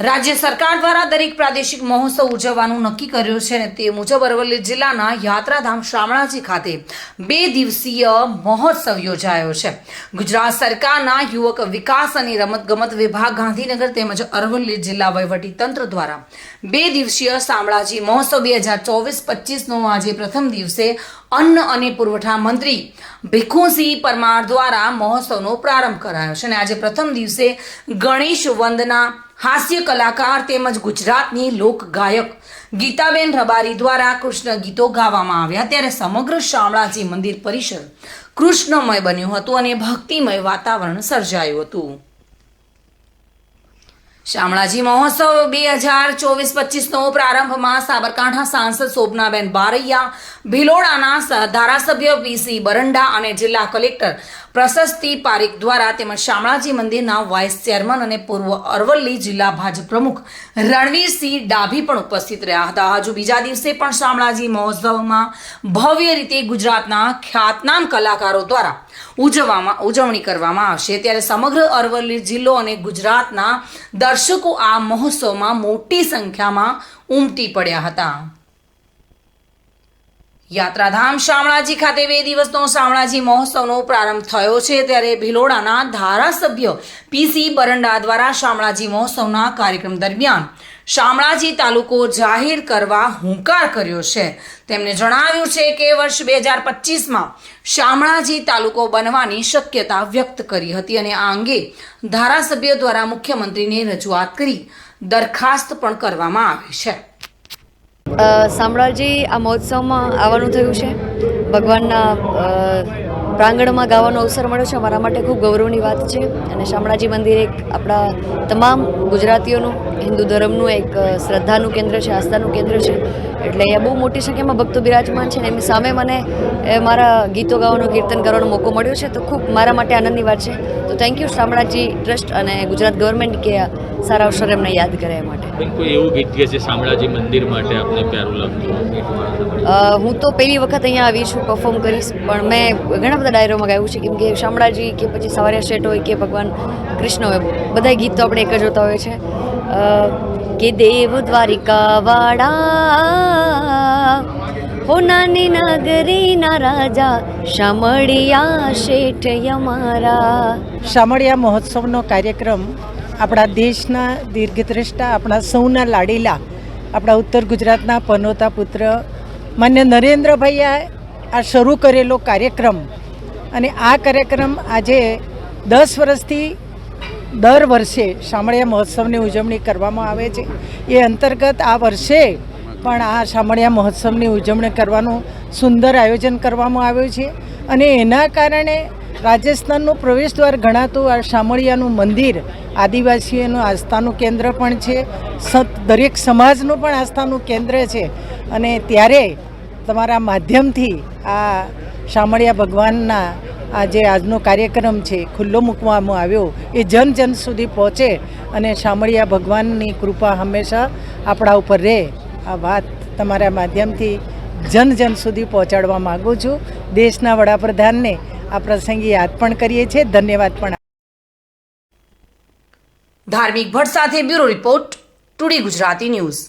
રાજ્ય સરકાર દ્વારા દરેક પ્રાદેશિક મહોત્સવ ઉજવવાનું નક્કી કર્યું છે તે મુજબ અરવલ્લી જિલ્લાના યાત્રાધામ શામળાજી ખાતે બે દિવસીય મહોત્સવ યોજાયો છે. ગુજરાત સરકારના યુવક વિકાસ અને રમતગમત વિભાગ ગાંધીનગર તેમજ અરવલ્લી જિલ્લા તંત્ર દ્વારા બે દિવસીય શામળાજી મહોત્સવ બે હજાર ચોવીસ પચીસનો આજે પ્રથમ દિવસે અન્ન અને પુરવઠા મંત્રી ભીખુસિંહ પરમાર દ્વારા મહોત્સવનો પ્રારંભ કરાયો છે અને આજે પ્રથમ દિવસે ગણેશ વંદના હાસ્ય કલાકાર તેમજ ગુજરાતની લોક ગાયક ગીતાબેન રબારી દ્વારા કૃષ્ણ ગીતો ગાવામાં આવ્યા ત્યારે સમગ્ર શામળાજી મંદિર પરિસર કૃષ્ણમય બન્યું હતું અને ભક્તિમય વાતાવરણ સર્જાયું હતું. શામળાજી મહોત્સવ બે હજાર ચોવીસ પચીસનો પ્રારંભમાં સાબરકાંઠા સાંસદ શોભનાબેન બારૈયા, ભિલોડાના ધારાસભ્ય વીસી બરંડા અને જિલ્લા કલેક્ટર પ્રશસ્તિ પારીખ દ્વારા તેમજ શામળાજી મંદિરના વાઇસ ચેરમેન અને પૂર્વ અરવલ્લી જિલ્લા ભાજપ પ્રમુખ રણવીરસિંહ ડાભી પણ ઉપસ્થિત રહ્યા હતા. હજુ બીજા દિવસે પણ શામળાજી મહોત્સવમાં ભવ્ય રીતે ગુજરાતના ખ્યાતનામ કલાકારો દ્વારા ઉજવવામાં, ઉજવણી કરવામાં આવશે. ત્યારે સમગ્ર અરવલ્લી જિલ્લો અને ગુજરાતના દર્શકો આ મહોત્સવમાં મોટી સંખ્યામાં ઉમટી પડ્યા હતા. યાત્રાધામ શામળાજી ખાતે બે દિવસનો શામળાજી મહોત્સવનો પ્રારંભ થયો છે. ત્યારે ભિલોડાના ધારાસભ્ય પીસી બરંડા દ્વારા શામળાજી મહોત્સવના કાર્યક્રમ દરમિયાન શામળાજી તાલુકો જાહેર કરવા હુંકાર કર્યો છે. તેમણે જણાવ્યું છે કે વર્ષ બે હજાર પચીસમાં શામળાજી તાલુકો બનવાની શક્યતા વ્યક્ત કરી હતી અને આ અંગે ધારાસભ્ય દ્વારા મુખ્યમંત્રીને રજૂઆત કરી દરખાસ્ત પણ કરવામાં આવી છે. શામળાજી આ મહોત્સવમાં આવવાનું થયું છે. ભગવાનના પ્રાંગણમાં ગાવાનો અવસર મળ્યો છે. અમારા માટે ખૂબ ગૌરવની વાત છે. અને શામળાજી મંદિર એક આપણા તમામ ગુજરાતીઓનું, હિન્દુ ધર્મનું એક શ્રદ્ધાનું કેન્દ્ર છે, આસ્થાનું કેન્દ્ર છે. એટલે અહીંયા બહુ મોટી સંખ્યામાં ભક્તો બિરાજમાન છે. એમની સામે મને મારા ગીતો ગાવાનો, કીર્તન કરવાનો મોકો મળ્યો છે. તો ખૂબ મારા માટે આનંદની વાત છે. તો થેન્ક યુ શામળાજી ટ્રસ્ટ અને ગુજરાત ગવર્મેન્ટ કે સારા અવસર એમને યાદ કરે એ માટે. કોઈ એવું ગીત કે છે શામળાજી મંદિર માટે આપને પ્યારું લાગતું હું તો પહેલી વખત અહીંયા આવી છું પરફોર્મ કરીશ પણ મેં ઘણા બધા ડાયરોમાં ગાયું છે કેમ કે શામળાજી કે પછી સવારે શેઠ હોય કે ભગવાન કૃષ્ણ હોય બધા ગીત તો આપણે એક જ હોતા હોય છે. કે દેવ દ્વારિકા વાળા હો નાની નગરીના રાજા શામળિયા શેઠ અમારા શામળિયા મહોત્સવનો કાર્યક્રમ આપણા દેશના દીર્ઘદ્રષ્ટા, આપણા સૌના લાડીલા, આપણા ઉત્તર ગુજરાતના પનોતા પુત્ર, માન્ય નરેન્દ્રભાઈએ આ શરૂ કરેલો કાર્યક્રમ. અને આ કાર્યક્રમ આજે દસ વર્ષથી દર વર્ષે શામળિયા મહોત્સવની ઉજવણી કરવામાં આવે છે. એ અંતર્ગત આ વર્ષે પણ આ શામળિયા મહોત્સવની ઉજવણી કરવાનું સુંદર આયોજન કરવામાં આવ્યું છે. અને એના કારણે રાજસ્થાનનું પ્રવેશદ્વાર ગણાતું આ શામળિયાનું મંદિર આદિવાસીઓનું આસ્થાનું કેન્દ્ર પણ છે. સત, દરેક સમાજનું પણ આસ્થાનું કેન્દ્ર છે. અને ત્યારે તમારા માધ્યમથી આ શામળિયા ભગવાનના આ જે આજનો કાર્યક્રમ છે, ખુલ્લો મૂકવામાં આવ્યો, એ જન જન સુધી પહોંચે અને શામળિયા ભગવાનની કૃપા હંમેશા આપણા ઉપર રહે. આ વાત તમારા માધ્યમથી જન જન સુધી પહોંચાડવા માગું છું. દેશના વડાપ્રધાનને આ પ્રસંગે યાદ પણ કરીએ છીએ. ધન્યવાદ પણ ધાર્મિક ભટ્ટ સાથે bureau report today Gujarati news.